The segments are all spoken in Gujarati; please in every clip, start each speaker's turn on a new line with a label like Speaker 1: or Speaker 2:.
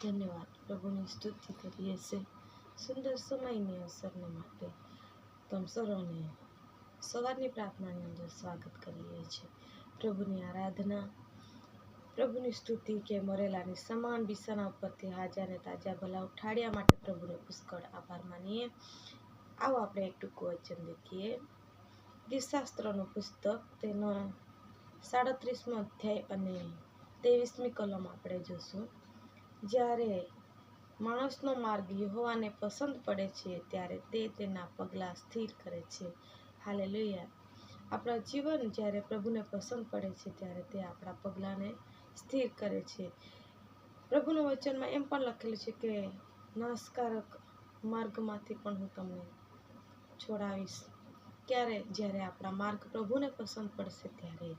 Speaker 1: ધન્યવાદ પ્રભુની સ્તુતિ કરીએ છીએ સુંદર સમયની અસરને માટે તમ સરોને સવારની પ્રાર્થનાની અંદર સ્વાગત કરીએ છીએ પ્રભુની આરાધના પ્રભુની સ્તુતિ કે મરેલાની સમાન બિસાના ઉપરથી હાજા અને તાજા ભલા ઉઠાડ્યા માટે પ્રભુને પુષ્કળ આભાર માનીએ આવો આપણે એક ટૂંકું વચન દેખીએ ગીતશાસ્ત્રનું પુસ્તક તેનો સાડત્રીસમો અધ્યાય અને ત્રેવીસમી કલમ આપણે જોશું જ્યારે માણસનો માર્ગ યહોવાને પસંદ પડે છે, ત્યારે તે તેના પગલાં સ્થિર કરે છે. હાલે લોહિયા આપણા જીવન જ્યારે પ્રભુને પસંદ પડે છે, ત્યારે તે આપણા પગલાંને સ્થિર કરે છે. પ્રભુના વચનમાં એમ પણ લખેલું છે કે, નાશકારક માર્ગમાંથી પણ હું તમને છોડાવીશ. ક્યારે? જ્યારે આપણા માર્ગ પ્રભુને પસંદ પડશે, ત્યારે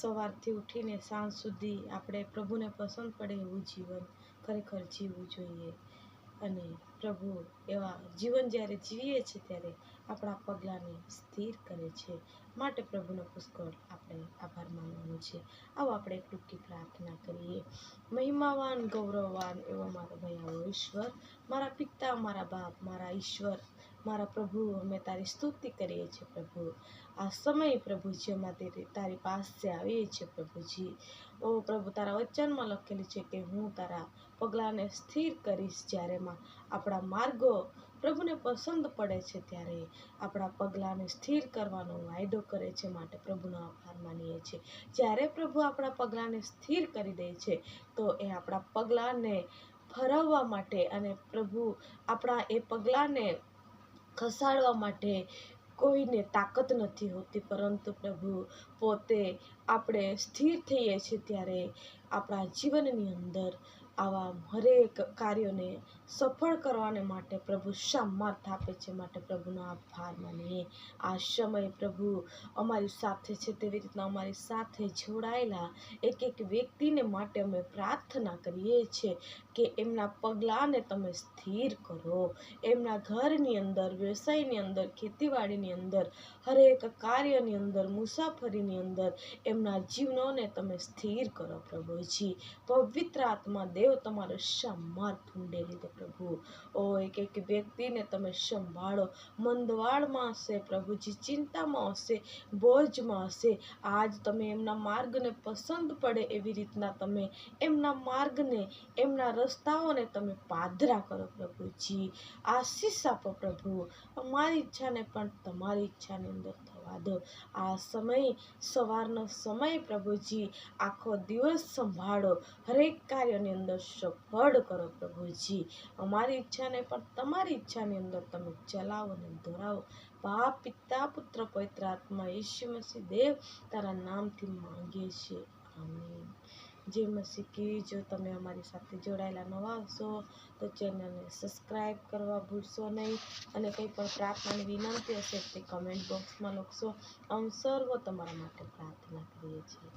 Speaker 1: સવારથી ઉઠીને સાંજ સુધી આપણે પ્રભુને પસંદ પડે એવું જીવન ખરેખર જીવવું જોઈએ. અને પ્રભુ એવા જીવન જ્યારે જીવીએ છીએ ત્યારે આપણા પગલાંને સ્થિર કરે છે. માટે પ્રભુનો પુષ્કળ આપણે આભાર માનવાનો છે. આવો આપણે એક ટૂંકી પ્રાર્થના કરીએ. મહિમાવાન, ગૌરવવાન એવો મારો ભયાવો ઈશ્વર, મારા પિતા, મારા બાપ, મારા ઈશ્વર મારા પ્રભુ, અમે તારી સ્તુતિ કરીએ છીએ પ્રભુ. આ સમય પ્રભુજી અમારે તારી પાસે આવીએ છીએ પ્રભુજી. ઓ પ્રભુ, તારા વચનમાં લખેલું છે કે હું તારા પગલાંને સ્થિર કરીશ જ્યારે માં આપણા માર્ગો પ્રભુને પસંદ પડે છે ત્યારે આપણા પગલાંને સ્થિર કરવાનો વાયદો કરે છે માટે પ્રભુનો આભાર માનીએ છીએ. જ્યારે પ્રભુ આપણા પગલાંને સ્થિર કરી દે છે, તો એ આપણા પગલાંને ફરવવા માટે અને પ્રભુ આપણા એ પગલાંને ખસાડવા માટે કોઈને તાકાત નથી હોતી, પરંતુ પ્રભુ પોતે આપણે સ્થિર થઈએ છીએ ત્યારે આપણા જીવનની અંદર આવા હરેક કાર્યોને સફળ કરવાને માટે પ્રભુ સામર્થ આપે છે. માટે પ્રભુનો આભાર માનીએ. આ સમય પ્રભુ અમારી સાથે છે. તેવી રીતના અમારી સાથે જોડાયેલા એક એક વ્યક્તિને માટે અમે પ્રાર્થના કરીએ છીએ. કે એમના પગલાંને તમે સ્થિર કરો. એમના ઘરની અંદર, વ્યવસાયની અંદર, ખેતીવાડીની અંદર, હરેક કાર્યની અંદર, મુસાફરીની અંદર એમના જીવનોને તમે સ્થિર કરો પ્રભુજી. પવિત્ર આત્મા દેવ તમારો સામર્થ ઊંડેલી લીધો પ્રભુ. ઓ એક એક વ્યક્તિને તમે સંભાળો. મંદવાળમાં હશે પ્રભુજી, ચિંતામાં હશે, બોજમાં હશે. આજ તમે એમના માર્ગને પસંદ પડે એવી રીતના તમે એમના માર્ગને, એમના રસ્તાઓને તમે પાદરા કરો પ્રભુજી. આશીષ આપો પ્રભુ. અમારી ઈચ્છાને પણ તમારી ઈચ્છાની અંદર થવા દો. આ સમય, સવારનો સમય પ્રભુજી. આખો દિવસ સંભાળો. હરેક કાર્યની અંદર સફળ કરો પ્રભુજી. અમારી ઈચ્છાને પણ તમારી ઈચ્છાની અંદર તમે ચલાવો અને દોરાવો બાપ પિતા, પુત્ર, પવિત્ર આત્મા ઈશ્વ મસીહ દેવ તારા નામથી માંગીએ છીએ. આમીન. જે મસીકી જો તમે અમારી સાથે જોડાયેલા નવા હશો, તો ચેનલને સબસ્ક્રાઈબ કરવા ભૂલશો નહીં અને કંઈ પણ પ્રાર્થનાની વિનંતી હશે તે કમેન્ટ બોક્સમાં લખશો. અમે સર્વ તમારા માટે પ્રાર્થના કરીએ છીએ.